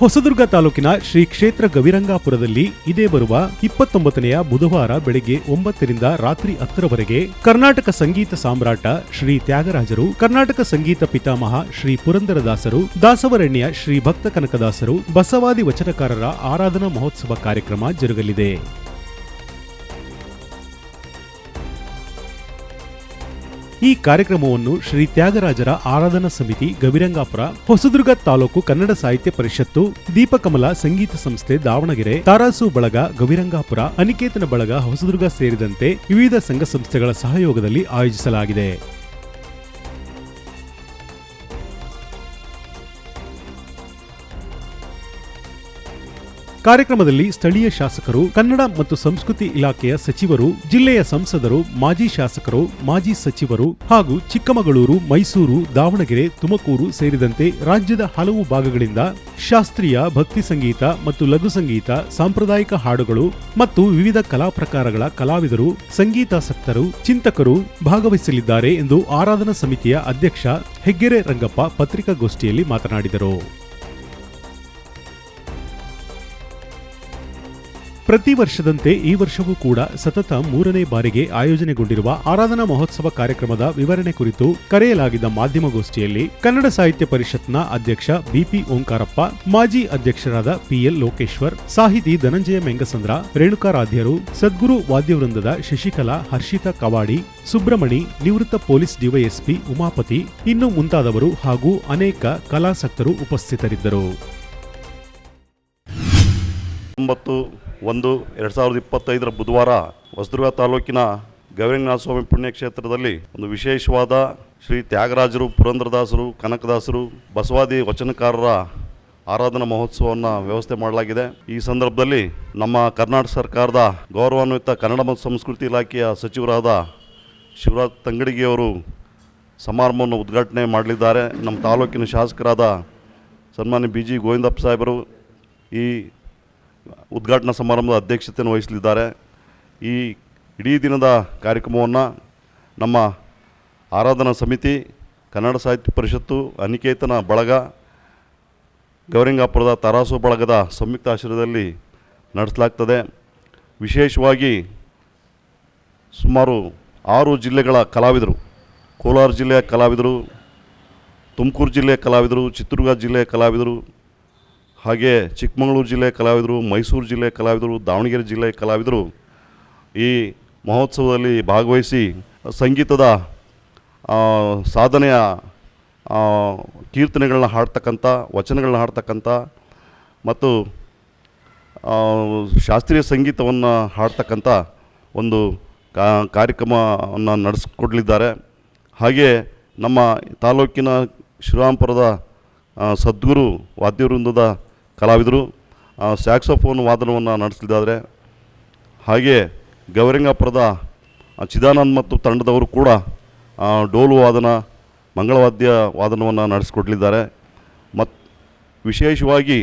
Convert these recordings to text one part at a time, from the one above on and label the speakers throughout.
Speaker 1: ಹೊಸದುರ್ಗ ತಾಲೂಕಿನ ಶ್ರೀ ಕ್ಷೇತ್ರ ಗವಿರಂಗಾಪುರದಲ್ಲಿ ಇದೇ ಬರುವ ಇಪ್ಪತ್ತೊಂಬತ್ತನೆಯ ಬುಧವಾರ ಬೆಳಗ್ಗೆ ಒಂಬತ್ತರಿಂದ ರಾತ್ರಿ ಹತ್ತರವರೆಗೆ ಕರ್ನಾಟಕ ಸಂಗೀತ ಸಾಮ್ರಾಟ ಶ್ರೀ ತ್ಯಾಗರಾಜರು, ಕರ್ನಾಟಕ ಸಂಗೀತ ಪಿತಾಮಹ ಶ್ರೀ ಪುರಂದರದಾಸರು, ದಾಸವರಣ್ಯ ಶ್ರೀ ಭಕ್ತ ಕನಕದಾಸರು, ಬಸವಾದಿ ವಚನಕಾರರ ಆರಾಧನಾ ಮಹೋತ್ಸವ ಕಾರ್ಯಕ್ರಮ ಜರುಗಲಿದೆ. ಈ ಕಾರ್ಯಕ್ರಮವನ್ನು ಶ್ರೀ ತ್ಯಾಗರಾಜರ ಆರಾಧನಾ ಸಮಿತಿ ಗವಿರಂಗಾಪುರ ಹೊಸದುರ್ಗ ತಾಲೂಕು ಕನ್ನಡ ಸಾಹಿತ್ಯ ಪರಿಷತ್ತು ದೀಪಕಮಲ ಸಂಗೀತ ಸಂಸ್ಥೆ ದಾವಣಗೆರೆ ತಾರಾಸು ಬಳಗ ಗವಿರಂಗಾಪುರ ಅನಿಕೇತನ ಬಳಗ ಹೊಸದುರ್ಗ ಸೇರಿದಂತೆ ವಿವಿಧ ಸಂಘ ಸಂಸ್ಥೆಗಳ ಸಹಯೋಗದಲ್ಲಿ ಆಯೋಜಿಸಲಾಗಿದೆ. ಕಾರ್ಯಕ್ರಮದಲ್ಲಿ ಸ್ಥಳೀಯ ಶಾಸಕರು, ಕನ್ನಡ ಮತ್ತು ಸಂಸ್ಕೃತಿ ಇಲಾಖೆಯ ಸಚಿವರು, ಜಿಲ್ಲೆಯ ಸಂಸದರು, ಮಾಜಿ ಶಾಸಕರು, ಮಾಜಿ ಸಚಿವರು ಹಾಗೂ ಚಿಕ್ಕಮಗಳೂರು, ಮೈಸೂರು, ದಾವಣಗೆರೆ, ತುಮಕೂರು ಸೇರಿದಂತೆ ರಾಜ್ಯದ ಹಲವು ಭಾಗಗಳಿಂದ ಶಾಸ್ತ್ರೀಯ, ಭಕ್ತಿ ಸಂಗೀತ ಮತ್ತು ಲಘು ಸಂಗೀತ, ಸಾಂಪ್ರದಾಯಿಕ ಹಾಡುಗಳು ಮತ್ತು ವಿವಿಧ ಕಲಾ ಪ್ರಕಾರಗಳ ಕಲಾವಿದರು, ಸಂಗೀತಾಸಕ್ತರು, ಚಿಂತಕರು ಭಾಗವಹಿಸಲಿದ್ದಾರೆ ಎಂದು ಆರಾಧನಾ ಸಮಿತಿಯ ಅಧ್ಯಕ್ಷ ಹೆಗ್ಗೆರೆ ರಂಗಪ್ಪ ಪತ್ರಿಕಾಗೋಷ್ಠಿಯಲ್ಲಿ ಮಾತನಾಡಿದರು. ಪ್ರತಿ ವರ್ಷದಂತೆ ಈ ವರ್ಷವೂ ಕೂಡ ಸತತ ಮೂರನೇ ಬಾರಿಗೆ ಆಯೋಜನೆಗೊಂಡಿರುವ ಆರಾಧನಾ ಮಹೋತ್ಸವ ಕಾರ್ಯಕ್ರಮದ ವಿವರಣೆ ಕುರಿತು ಕರೆಯಲಾಗಿದ್ದ ಮಾಧ್ಯಮಗೋಷ್ಠಿಯಲ್ಲಿ ಕನ್ನಡ ಸಾಹಿತ್ಯ ಪರಿಷತ್ನ ಅಧ್ಯಕ್ಷ ಬಿಪಿ ಓಂಕಾರಪ್ಪ, ಮಾಜಿ ಅಧ್ಯಕ್ಷರಾದ ಪಿಎಲ್ ಲೋಕೇಶ್ವರ್, ಸಾಹಿತಿ ಧನಂಜಯ ಮೆಂಗಸಂದ್ರ, ರೇಣುಕಾರಾಧ್ಯರು, ಸದ್ಗುರು ವಾದ್ಯವೃಂದದ ಶಶಿಕಲಾ, ಹರ್ಷಿತಾ ಕವಾಡಿ ಸುಬ್ರಮಣಿ ನಿವೃತ್ತ ಪೊಲೀಸ್ ಡಿವೈಎಸ್ಪಿ ಉಮಾಪತಿ, ಇನ್ನು ಮುಂತಾದವರು ಹಾಗೂ ಅನೇಕ ಕಲಾಸಕ್ತರು ಉಪಸ್ಥಿತರಿದ್ದರು.
Speaker 2: ಒಂದು ಎರಡು ಸಾವಿರದ ಇಪ್ಪತ್ತೈದರ ಬುಧವಾರ ಹೊಸದುರ್ಗ ತಾಲೂಕಿನ ಗವಿರಂಗನಾಥ ಸ್ವಾಮಿ ಪುಣ್ಯಕ್ಷೇತ್ರದಲ್ಲಿ ಒಂದು ವಿಶೇಷವಾದ ಶ್ರೀ ತ್ಯಾಗರಾಜರು, ಪುರಂದ್ರದಾಸರು, ಕನಕದಾಸರು, ಬಸವಾದಿ ವಚನಕಾರರ ಆರಾಧನಾ ಮಹೋತ್ಸವವನ್ನು ವ್ಯವಸ್ಥೆ ಮಾಡಲಾಗಿದೆ. ಈ ಸಂದರ್ಭದಲ್ಲಿ ನಮ್ಮ ಕರ್ನಾಟಕ ಸರ್ಕಾರದ ಗೌರವಾನ್ವಿತ ಕನ್ನಡ ಮತ್ತು ಸಂಸ್ಕೃತಿ ಇಲಾಖೆಯ ಸಚಿವರಾದ ಶಿವರಾಜ್ ತಂಗಡಿಗೆಯವರು ಸಮಾರಂಭವನ್ನು ಉದ್ಘಾಟನೆ ಮಾಡಲಿದ್ದಾರೆ. ನಮ್ಮ ತಾಲೂಕಿನ ಶಾಸಕರಾದ ಸನ್ಮಾನ್ಯ ಬಿ ಜಿ ಗೋವಿಂದಪ್ಪ ಸಾಹೇಬರು ಈ ಉದ್ಘಾಟನಾ ಸಮಾರಂಭದ ಅಧ್ಯಕ್ಷತೆಯನ್ನು ವಹಿಸಲಿದ್ದಾರೆ. ಈ ಇಡೀ ದಿನದ ಕಾರ್ಯಕ್ರಮವನ್ನು ನಮ್ಮ ಆರಾಧನಾ ಸಮಿತಿ, ಕನ್ನಡ ಸಾಹಿತ್ಯ ಪರಿಷತ್ತು, ಅನಿಕೇತನ ಬಳಗ, ಗೌರಿಂಗಾಪುರದ ತರಾಸು ಬಳಗದ ಸಂಯುಕ್ತ ಆಶ್ರಯದಲ್ಲಿ ನಡೆಸಲಾಗ್ತದೆ. ವಿಶೇಷವಾಗಿ ಸುಮಾರು ಆರು ಜಿಲ್ಲೆಗಳ ಕಲಾವಿದರು, ಕೋಲಾರ ಜಿಲ್ಲೆಯ ಕಲಾವಿದರು, ತುಮಕೂರು ಜಿಲ್ಲೆಯ ಕಲಾವಿದರು, ಚಿತ್ರದುರ್ಗ ಜಿಲ್ಲೆಯ ಕಲಾವಿದರು ಹಾಗೆ ಚಿಕ್ಕಮಗಳೂರು ಜಿಲ್ಲೆ ಕಲಾವಿದರು, ಮೈಸೂರು ಜಿಲ್ಲೆ ಕಲಾವಿದರು, ದಾವಣಗೆರೆ ಜಿಲ್ಲೆ ಕಲಾವಿದರು ಈ ಮಹೋತ್ಸವದಲ್ಲಿ ಭಾಗವಹಿಸಿ ಸಂಗೀತದ ಸಾಧನೆಯ ಕೀರ್ತನೆಗಳನ್ನ ಹಾಡ್ತಕ್ಕಂಥ, ವಚನಗಳನ್ನ ಹಾಡ್ತಕ್ಕಂಥ ಮತ್ತು ಶಾಸ್ತ್ರೀಯ ಸಂಗೀತವನ್ನು ಹಾಡ್ತಕ್ಕಂಥ ಒಂದು ಕಾ, ಕಾರ್ಯಕ್ರಮವನ್ನು ನಡೆಸ್ಕೊಡ್ಲಿದ್ದಾರೆ. ಹಾಗೆ ನಮ್ಮ ತಾಲೂಕಿನ ಶ್ರೀರಾಮಪುರದ ಸದ್ಗುರು ವಾದ್ಯವೃಂದದ ಕಲಾವಿದರು ಸ್ಯಾಕ್ಸೋಫೋನ್ ವಾದನವನ್ನು ನಡೆಸಲಿದ್ದಾರೆ ಹಾಗೆ ಗೌರಿಂಗಾಪುರದ ಚಿದಾನಂದ್ ಮತ್ತು ತಂಡದವರು ಕೂಡ ಡೋಲು ವಾದನ, ಮಂಗಳವಾದ್ಯ ವಾದನವನ್ನು ನಡೆಸಿಕೊಡಲಿದ್ದಾರೆ. ಮತ್ತು ವಿಶೇಷವಾಗಿ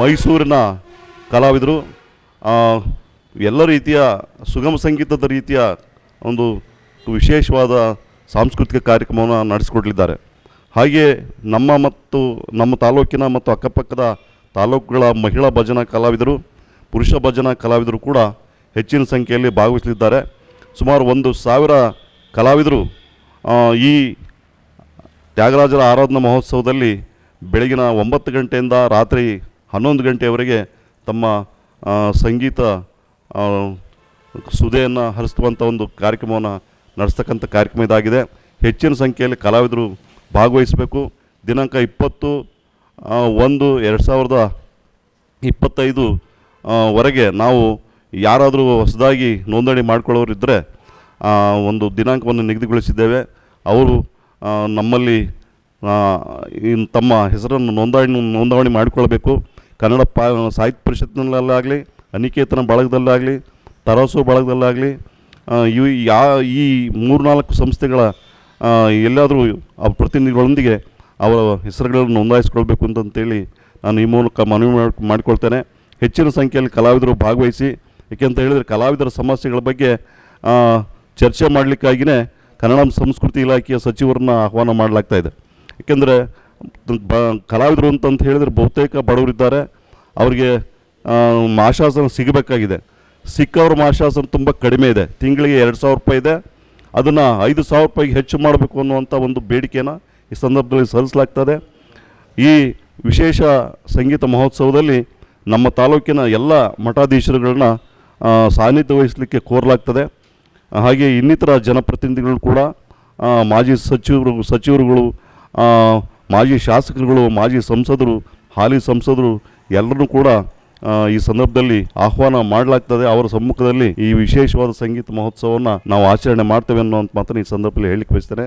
Speaker 2: ಮೈಸೂರಿನ ಕಲಾವಿದರು ಎಲ್ಲ ರೀತಿಯ ಸುಗಮ ಸಂಗೀತದ ರೀತಿಯ ಒಂದು ವಿಶೇಷವಾದ ಸಾಂಸ್ಕೃತಿಕ ಕಾರ್ಯಕ್ರಮವನ್ನು ನಡೆಸಿಕೊಡಲಿದ್ದಾರೆ. ಹಾಗೆ ನಮ್ಮ ಮತ್ತು ನಮ್ಮ ತಾಲೂಕಿನ ಮತ್ತು ಅಕ್ಕಪಕ್ಕದ ತಾಲೂಕುಗಳ ಮಹಿಳಾ ಭಜನಾ ಕಲಾವಿದರು, ಪುರುಷ ಭಜನಾ ಕಲಾವಿದರು ಕೂಡ ಹೆಚ್ಚಿನ ಸಂಖ್ಯೆಯಲ್ಲಿ ಭಾಗವಹಿಸಲಿದ್ದಾರೆ. ಸುಮಾರು ಒಂದು ಸಾವಿರ ಕಲಾವಿದರು ಈ ತ್ಯಾಗರಾಜರ ಆರಾಧನಾ ಮಹೋತ್ಸವದಲ್ಲಿ ಬೆಳಗಿನ ಒಂಬತ್ತು ಗಂಟೆಯಿಂದ ರಾತ್ರಿ ಹನ್ನೊಂದು ಗಂಟೆಯವರೆಗೆ ತಮ್ಮ ಸಂಗೀತ ಸುದೆಯನ್ನು ಹರಿಸುವಂಥ ಒಂದು ಕಾರ್ಯಕ್ರಮವನ್ನು ನಡೆಸ್ತಕ್ಕಂಥ ಕಾರ್ಯಕ್ರಮ ಇದಾಗಿದೆ. ಹೆಚ್ಚಿನ ಸಂಖ್ಯೆಯಲ್ಲಿ ಕಲಾವಿದರು ಭಾಗವಹಿಸಬೇಕು. ದಿನಾಂಕ ಇಪ್ಪತ್ತು ಒಂದು ಎರಡು ಸಾವಿರದ ಇಪ್ಪತ್ತೈದು ವರೆಗೆ ನಾವು ಯಾರಾದರೂ ಹೊಸದಾಗಿ ನೋಂದಣಿ ಮಾಡ್ಕೊಳ್ಳೋರಿದ್ದರೆ ಒಂದು ದಿನಾಂಕವನ್ನು ನಿಗದಿಗೊಳಿಸಿದ್ದೇವೆ. ಅವರು ನಮ್ಮಲ್ಲಿ ತಮ್ಮ ಹೆಸರನ್ನು ನೋಂದಣಿ ನೋಂದಣಿ ಮಾಡಿಕೊಳ್ಬೇಕು ಕನ್ನಡ ಪಾ ಸಾಹಿತ್ಯ ಪರಿಷತ್ನಲ್ಲಾಗಲಿ ಅನಿಕೇತನ ಬಳಗದಲ್ಲಾಗಲಿ ತರಾಸು ಬಳಗದಲ್ಲಾಗಲಿ ಇವು ಯಾ ಈ ಮೂರ್ನಾಲ್ಕು ಸಂಸ್ಥೆಗಳ ಆ, ಎಲ್ಲಾದರೂ ಪ್ರತಿನಿಧಿಗಳೊಂದಿಗೆ ಅವರ ಹೆಸರುಗಳನ್ನು ನೋಂದಾಯಿಸ್ಕೊಳ್ಬೇಕು ಅಂತಂತೇಳಿ ನಾನು ಈ ಮೂಲಕ ಮನವಿ ಮಾಡ್, ಮಾಡಿಕೊಳ್ತೇನೆ. ಹೆಚ್ಚಿನ ಸಂಖ್ಯೆಯಲ್ಲಿ ಕಲಾವಿದರು ಭಾಗವಹಿಸಿ, ಏಕೆಂತ ಹೇಳಿದರೆ ಕಲಾವಿದರ ಸಮಸ್ಯೆಗಳ ಬಗ್ಗೆ ಚರ್ಚೆ ಮಾಡಲಿಕ್ಕಾಗಿಯೇ ಕನ್ನಡ ಸಂಸ್ಕೃತಿ ಇಲಾಖೆಯ ಸಚಿವರನ್ನ ಆಹ್ವಾನ ಮಾಡಲಾಗ್ತಾ ಇದೆ. ಏಕೆಂದರೆ, ಬ, ಕಲಾವಿದರು ಅಂತಂತ ಹೇಳಿದರೆ ಬಹುತೇಕ ಬಡವರಿದ್ದಾರೆ. ಅವರಿಗೆ ಮಾಶಾಸನ ಸಿಗಬೇಕಾಗಿದೆ. ಸಿಕ್ಕವ್ರ ಮಾಶಾಸನ ತುಂಬ ಕಡಿಮೆ ಇದೆ. ತಿಂಗಳಿಗೆ ಎರಡು ಸಾವಿರ ರೂಪಾಯಿ ಇದೆ. ಅದನ್ನು ಐದು ಸಾವಿರ ರೂಪಾಯಿಗೆ ಹೆಚ್ಚು ಮಾಡಬೇಕು ಅನ್ನುವಂಥ ಒಂದು ಬೇಡಿಕೆನ ಈ ಸಂದರ್ಭದಲ್ಲಿ ಸಲ್ಲಿಸಲಾಗ್ತದೆ. ಈ ವಿಶೇಷ ಸಂಗೀತ ಮಹೋತ್ಸವದಲ್ಲಿ ನಮ್ಮ ತಾಲೂಕಿನ ಎಲ್ಲ ಮಠಾಧೀಶರುಗಳನ್ನ ಸಾನ್ನಿಧ್ಯ ವಹಿಸಲಿಕ್ಕೆ ಕೋರಲಾಗ್ತದೆ. ಹಾಗೆ ಇನ್ನಿತರ ಜನಪ್ರತಿನಿಧಿಗಳು ಕೂಡ ಮಾಜಿ ಸಚಿವರು, ಸಚಿವರುಗಳು ಮಾಜಿ ಶಾಸಕರುಗಳು, ಮಾಜಿ ಸಂಸದರು, ಹಾಲಿ ಸಂಸದರು ಎಲ್ಲರೂ ಕೂಡ ಈ ಸಂದರ್ಭದಲ್ಲಿ ಆಹ್ವಾನ ಮಾಡಲಾಗ್ತದೆ. ಅವರ ಸಮ್ಮುಖದಲ್ಲಿ ಈ ವಿಶೇಷವಾದ ಸಂಗೀತ ಮಹೋತ್ಸವವನ್ನು ನಾವು ಆಚರಣೆ ಮಾಡ್ತೇವೆ ಅನ್ನೋ ಮಾತನ್ನು ಈ ಸಂದರ್ಭದಲ್ಲಿ ಹೇಳಿಕ್ಕೆ ಬಯಸ್ತೇನೆ